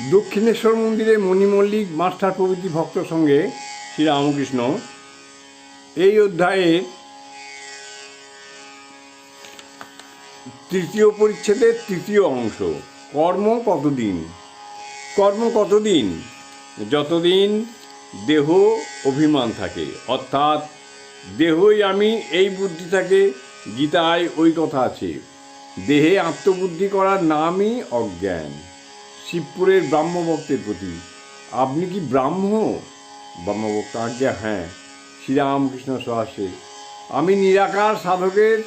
দক্ষিণেশ্বর মন্দিরে মণিমল্লিক মাস্টার প্রভৃতি ভক্ত সঙ্গে শ্রীরামকৃষ্ণ এই অধ্যায়ে তৃতীয় পরিচ্ছেদের তৃতীয় অংশ, কর্ম কতদিন? কর্ম কতদিন? যতদিন দেহ অভিমান থাকে, অর্থাৎ দেহই আমি, এই বুদ্ধি থাকে, গীতায় ওই কথা আছে। দেহে আত্মবুদ্ধি করার নামই অজ্ঞান। শিবপুরের ব্রাহ্মভক্তের প্রতি। আপনি কি ব্রাহ্ম? ব্রহ্মভক্ত আজ্ঞা হ্যাঁ। শ্রীরামকৃষ্ণ সহাসে। আমি নিরাকার সাধকের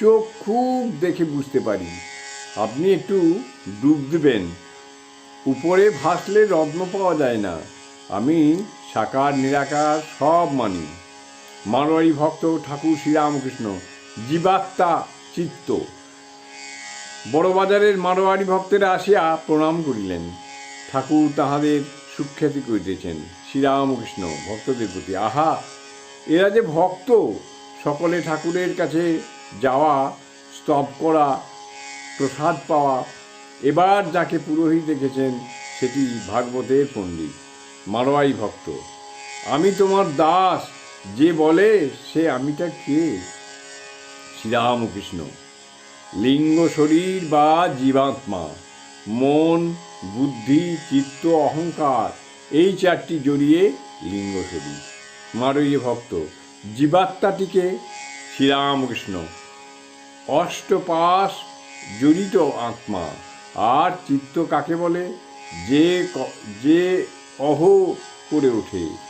চোখ খুব দেখে বুঝতে পারি। আপনি একটু ডুব দেবেন। উপরে ভাসলে রত্ন পাওয়া যায় না। আমি সাকার, নিরাকার সব মানি। মারোয়ারি ভক্ত ঠাকুর শ্রীরামকৃষ্ণ, জীবাত্মা চিত্ত। বড়বাজারের মারোয়ারি ভক্তেরা আসিয়া প্রণাম করিলেন। ঠাকুর তাহাদের সুখ্যাতি করিতেছেন। শ্রীরামকৃষ্ণ ভক্তদের প্রতি, আহা, এরা যে ভক্ত! সকলে ঠাকুরের কাছে যাওয়া, স্তব করা, প্রসাদ পাওয়া, এবার যাকে পুরোহিত দেখেছেন, সেটি ভাগবতের পণ্ডিত, মারোয়ারি ভক্ত। আমি তোমার দাস, যে বলে সে আমিটা কে? শ্রীরামকৃষ্ণ লিঙ্গ শরীর বা জীবাত্মা, মন, বুদ্ধি, চিত্ত, অহংকার, এই চারটি জড়িয়ে লিঙ্গ শরীর। মারইয়ে ভক্ত, জীবাত্মাটিকে শ্রীরামকৃষ্ণ অষ্টপাশ জড়িত আত্মা আর চিত্ত কাকে বলে? যে যে অহ করে ওঠে।